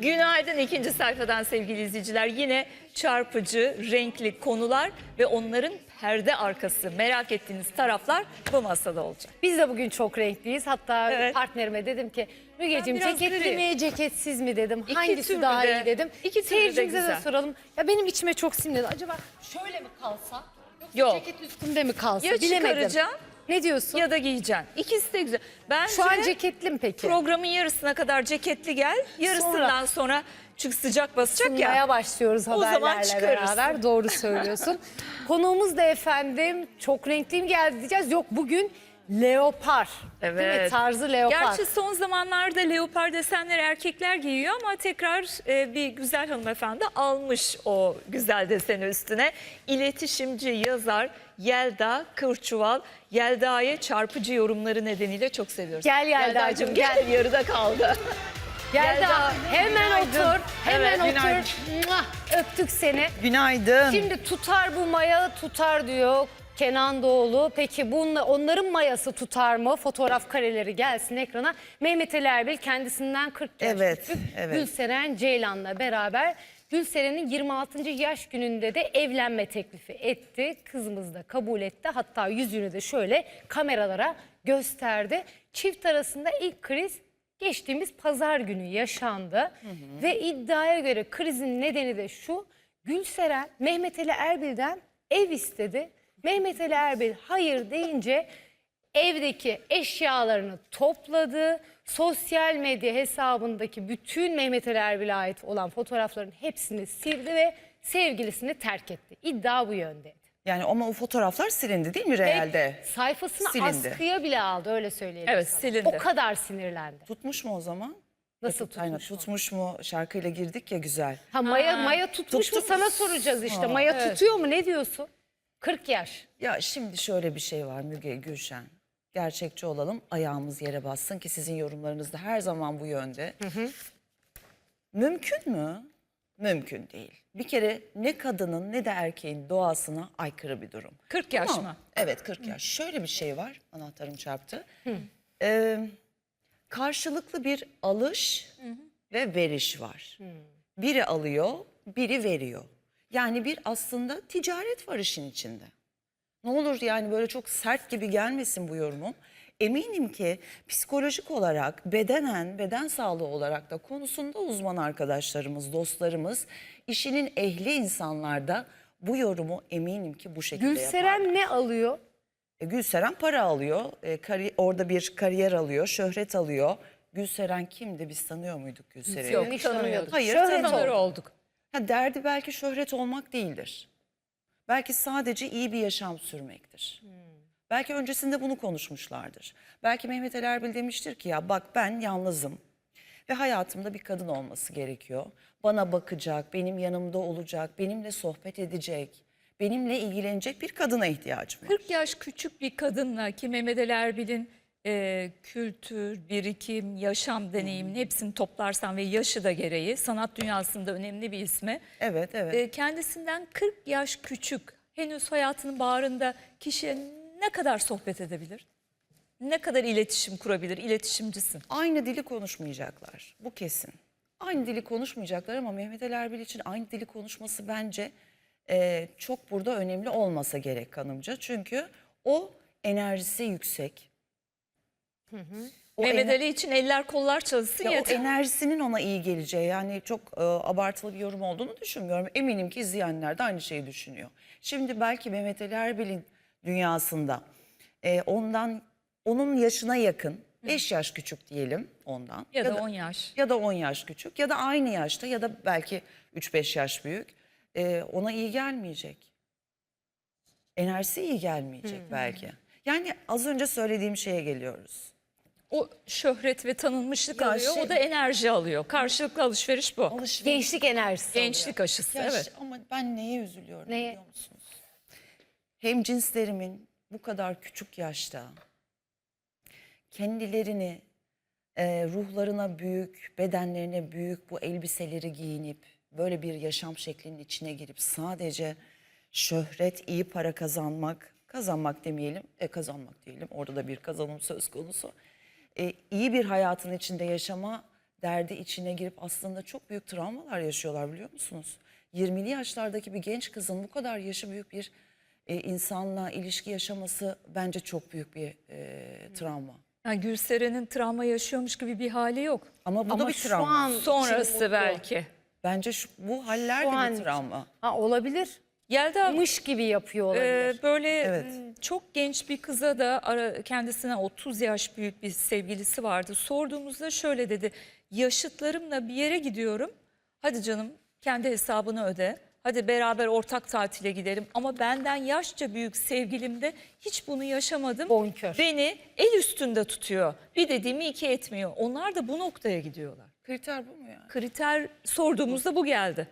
Günaydın ikinci sayfadan sevgili izleyiciler. Yine çarpıcı, renkli konular ve onların perde arkası merak ettiğiniz taraflar bu masada olacak. Biz de bugün çok renkliyiz. Hatta Evet. partnerime dedim ki Mügeciğim biraz ceketli gri. mi ceketsiz mi dedim. İki Hangisi daha de- iyi dedim. iki türlü de Seyircimize de, güzel. soralım. Ya benim içime çok sinirli. Acaba şöyle mi kalsa? Yoksa Yok. ceket üstünde mi kalsa? Ya Bilemedim. çıkaracağım Ne diyorsun? ya da giyeceksin. İkisi de güzel. Bence Şu an ceketli mi peki? programın yarısına kadar ceketli gel. Yarısından sonra, çünkü sıcak basacak Sunmaya ya. başlıyoruz O zaman haberlerle beraber. Doğru söylüyorsun. Konuğumuz da efendim çok renkliyim geldi diyeceğiz. Yok bugün leopar. Değil mi? Evet. Tarzı leopar. Gerçi son zamanlarda leopar desenleri erkekler giyiyor ama tekrar e, bir güzel hanımefendi almış o güzel deseni üstüne. İletişimci yazar Yelda Kırçuval. Yelda'yı çarpıcı yorumları nedeniyle çok seviyoruz. Gel Yelda'cığım, gel. gel. Yarıda kaldı. Yelda, abi. Hemen günaydın. otur. Hemen Evet, otur. günaydın. Öptük seni. Günaydın. Şimdi tutar bu maya tutar diyor Kenan Doğulu. Peki bunla, onların mayası tutar mı? Fotoğraf kareleri gelsin ekrana. Mehmet Ali Erbil kendisinden 40 yaş Evet, küçük. evet. Gülseren Ceylan'la beraber Gülseren'in 26. yaş gününde de evlenme teklifi etti. Kızımız da kabul etti. Hatta yüzünü de şöyle kameralara gösterdi. Çift arasında ilk kriz geçtiğimiz pazar günü yaşandı. Ve iddiaya göre krizin nedeni de şu. Gülseren Mehmet Ali Erbil'den ev istedi. Mehmet Ali Erbil hayır deyince evdeki eşyalarını topladı. Sosyal medya hesabındaki bütün Mehmet Ali Erbil'e ait olan fotoğrafların hepsini sildi ve sevgilisini terk etti. İddia bu yöndeydi. Yani ama o fotoğraflar silindi değil mi Ve realde? sayfasını Silindi. askıya bile aldı öyle söyleyelim. Evet, sana. silindi. O kadar sinirlendi. Tutmuş mu o zaman? Nasıl Aynen tutmuş? mu? tutmuş mu? Şarkıyla girdik ya güzel. Ha Maya Maya tutmuş mu Tuttu. sana soracağız işte. Ha, Maya evet. tutuyor mu ne diyorsun? 40 yaş. Ya şimdi şöyle bir şey var Müge Gülşen. Gerçekçi olalım, ayağımız yere bassın ki sizin yorumlarınız da her zaman bu yönde. Mümkün mü? Mümkün değil. Bir kere ne kadının ne de erkeğin doğasına aykırı bir durum. 40 yaş Ama- mı? Evet 40 yaş. Şöyle bir şey var. Anahtarım çarptı. Ee, karşılıklı bir alış ve veriş var. Biri alıyor, biri veriyor. Yani bir aslında ticaret var işin içinde. Ne olur yani böyle çok sert gibi gelmesin bu yorumum. Eminim ki psikolojik olarak, bedenen, beden sağlığı olarak da konusunda uzman arkadaşlarımız, dostlarımız, işinin ehli insanlar da bu yorumu eminim ki bu şekilde yapar. Gülseren ne alıyor? E, Gülseren para alıyor, e, kari- orada bir kariyer alıyor, şöhret alıyor. Gülseren kimdi? Biz tanıyor muyduk Gülseren'i? Yok tanımıyorduk. tanımıyorduk. Hayır, Şöhret tanımıyor. Tanır olduk. Ha, derdi belki şöhret olmak değildir. Belki sadece iyi bir yaşam sürmektir. Belki öncesinde bunu konuşmuşlardır. Belki Mehmet Ali Erbil demiştir ki ya bak ben yalnızım ve hayatımda bir kadın olması gerekiyor. Bana bakacak, benim yanımda olacak, benimle sohbet edecek, benimle ilgilenecek bir kadına ihtiyacım var. 40 yaş küçük bir kadınla ki Mehmet Ali Erbil'in e, kültür, birikim, yaşam deneyiminin hepsini toplarsan ve yaşı da gereği sanat dünyasında önemli bir ismi. Evet, evet. E, kendisinden 40 yaş küçük henüz hayatının bağrında kişiye ne kadar sohbet edebilir? Ne kadar iletişim kurabilir? İletişimcisin. Aynı dili konuşmayacaklar. Bu kesin. Aynı dili konuşmayacaklar ama Mehmet Ali Erbil için aynı dili konuşması bence e, çok burada önemli olmasa gerek kanımca. Çünkü o enerjisi yüksek. O Mehmet ener- Ali için eller kollar çalışsın ya o yeter. enerjisinin ona iyi geleceği yani çok e, abartılı bir yorum olduğunu düşünmüyorum. Eminim ki izleyenler de aynı şeyi düşünüyor. Şimdi belki Mehmet Ali Erbil'in dünyasında e, ondan onun yaşına yakın 5 yaş küçük diyelim ondan. Ya da 10 yaş. Ya da 10 yaş küçük ya da aynı yaşta ya da belki 3-5 yaş büyük. E, ona iyi gelmeyecek. Enerjisi iyi gelmeyecek belki. Yani az önce söylediğim şeye geliyoruz. O şöhret ve tanınmışlık Ya alıyor, şey- o da enerji alıyor. Karşılıklı alışveriş bu. Alışveriş Gençlik enerjisi oluyor. Gençlik aşısı, Ya evet. Ama ben neye üzülüyorum Neye? biliyor musunuz? Hem cinslerimin bu kadar küçük yaşta kendilerini e, ruhlarına büyük, bedenlerine büyük bu elbiseleri giyinip böyle bir yaşam şeklinin içine girip sadece şöhret, iyi para kazanmak, kazanmak demeyelim, e, kazanmak diyelim. Orada da bir kazanım söz konusu. E, iyi bir hayatın içinde yaşama derdi içine girip aslında çok büyük travmalar yaşıyorlar biliyor musunuz? 20'li yaşlardaki bir genç kızın bu kadar yaşı büyük bir e, insanla ilişki yaşaması bence çok büyük bir e, travma. Yani Gülseren'in travma yaşıyormuş gibi bir hali yok. Ama bu Ama da bir şu travma. an için Sonrası mutlu. belki. Bence şu, bu haller Şu de an bir travma. Ha, olabilir. Yelda Mış gibi yapıyor olabilir. Ee, böyle Evet. Çok genç bir kıza da ara, kendisine 30 yaş büyük bir sevgilisi vardı. Sorduğumuzda şöyle dedi. Yaşıtlarımla bir yere gidiyorum. Hadi canım kendi hesabını öde. Hadi beraber ortak tatile gidelim. Ama benden yaşça büyük sevgilimde hiç bunu yaşamadım. Bonkör. Beni el üstünde tutuyor. Bir dediğimi iki etmiyor. Onlar da bu noktaya gidiyorlar. Kriter bu mu yani? Kriter sorduğumuzda bu geldi.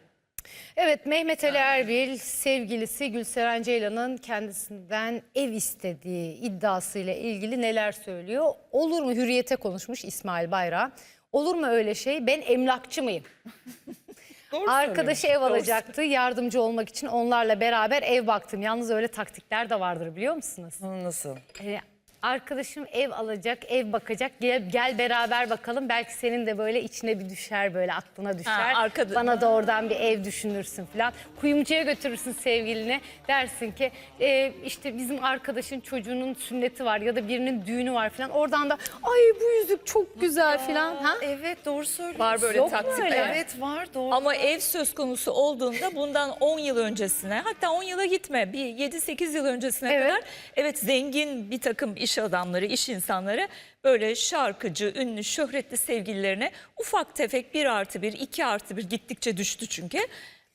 Evet Mehmet Ali Erbil sevgilisi Gülseren Ceylan'ın kendisinden ev istediği iddiasıyla ilgili neler söylüyor? Olur mu hürriyete konuşmuş İsmail Bayrak. Olur mu öyle şey? Ben emlakçı mıyım? Doğru Arkadaşı ev Doğru alacaktı. Yardımcı olmak için onlarla beraber ev baktım. Yalnız öyle taktikler de vardır biliyor musunuz? Nasıl? Ee, arkadaşım ev alacak, ev bakacak. Gel, gel beraber bakalım. Belki senin de böyle içine bir düşer, böyle aklına düşer. arkada- Bana da oradan bir ev düşünürsün falan. Kuyumcuya götürürsün sevgilini. Dersin ki e, işte bizim arkadaşın çocuğunun sünneti var ya da birinin düğünü var falan. Oradan da ay bu yüzük çok güzel falan. Ha? Evet doğru söylüyorsun. Var böyle Yok mu taktikler. öyle? Evet var doğru. Ama ev söz konusu olduğunda bundan 10 yıl öncesine hatta 10 yıla gitme bir 7-8 yıl öncesine Evet. kadar evet zengin bir takım iş adamları, iş insanları böyle şarkıcı, ünlü, şöhretli sevgililerine ufak tefek 1 artı 1, 2 artı 1 gittikçe düştü çünkü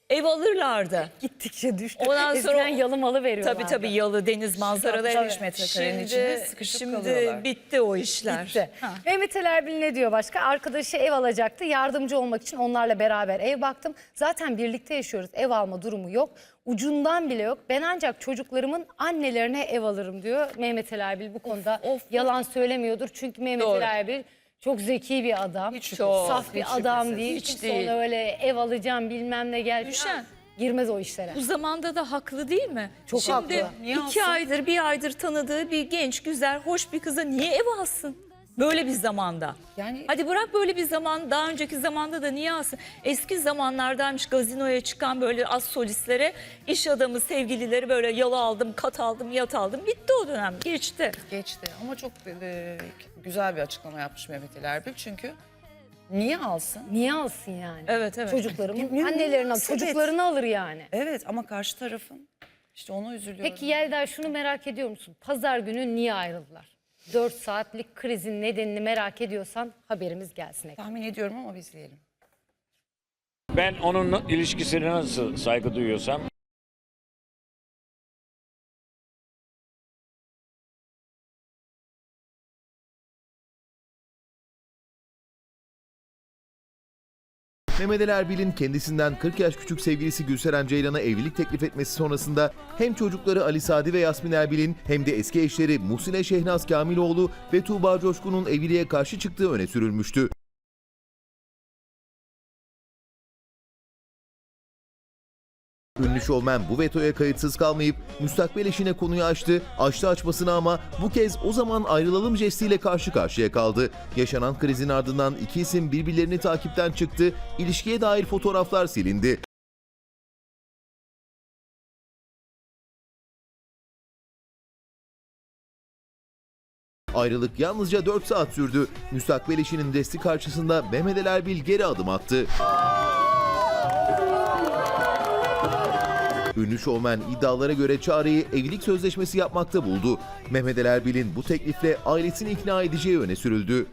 ev alırlardı. Gittikçe düştü. Ondan sonra- Eskiden yalımalı veriyorlardı. Tabii tabii yalı deniz manzaralı Tabii, ev. metrekarenin içine sıkışıp şimdi kalıyorlar. bitti o işler. Bitti. Ha. Mehmet Ali Erbil ne diyor başka? Arkadaşı ev alacaktı. Yardımcı olmak için onlarla beraber ev baktım. Zaten birlikte yaşıyoruz. Ev alma durumu yok. Ucundan bile yok. Ben ancak çocuklarımın annelerine ev alırım diyor. Mehmet Ali Erbil bu konuda of. yalan söylemiyordur. Çünkü Mehmet Doğru. Ali Erbil çok zeki bir adam. Hiç Çok, Saf bir hiç adam şüphesiz. değil. Hiç değil. Sonra öyle ev alacağım bilmem ne gel. Düşen. Girmez o işlere. Bu zamanda da haklı değil mi? Çok Şimdi haklı. Niye iki alsın? aydır bir aydır tanıdığı bir genç güzel hoş bir kıza niye ev alsın? Böyle bir zamanda. Yani- Hadi bırak böyle bir zaman daha önceki zamanda da niye alsın? Eski zamanlardaymış gazinoya çıkan böyle az solistlere iş adamı sevgilileri böyle yalı aldım kat aldım yat aldım bitti o dönem geçti. Geçti ama çok e, güzel bir açıklama yapmış Mehmet Ali Erbil çünkü niye alsın? Niye alsın yani? Evet, evet. Çocuklarımın Ne- ne annelerine münasebet. çocuklarını alır yani. Evet ama karşı tarafın işte ona üzülüyorum. Peki Yelda şunu merak ediyor musun? Pazar günü niye ayrıldılar? 4 saatlik krizin nedenini merak ediyorsan haberimiz gelsin. ekran. Tahmin ediyorum ama biz diyelim. Ben onun ilişkisine nasıl saygı duyuyorsam Mehmet Ali Erbil'in kendisinden 40 yaş küçük sevgilisi Gülseren Ceylan'a evlilik teklif etmesi sonrasında hem çocukları Ali Sadi ve Yasmin Erbil'in hem de eski eşleri Musine Şehnaz Kamiloğlu ve Tuğba Coşkun'un evliliğe karşı çıktığı öne sürülmüştü. Ünlü şovmen bu vetoya kayıtsız kalmayıp müstakbel eşine konuyu açtı, açtı açmasına ama bu kez o zaman ayrılalım jestiyle karşı karşıya kaldı. Yaşanan krizin ardından iki isim birbirlerini takipten çıktı, ilişkiye dair fotoğraflar silindi. Ayrılık yalnızca 4 saat sürdü. Müstakbel eşinin desti karşısında Mehmet Ali Erbil geri adım attı. Ünlü şovmen iddialara göre Çağrı'yı evlilik sözleşmesi yapmakta buldu. Mehmet Ali Erbil'in bu teklifle ailesini ikna edeceği öne sürüldü.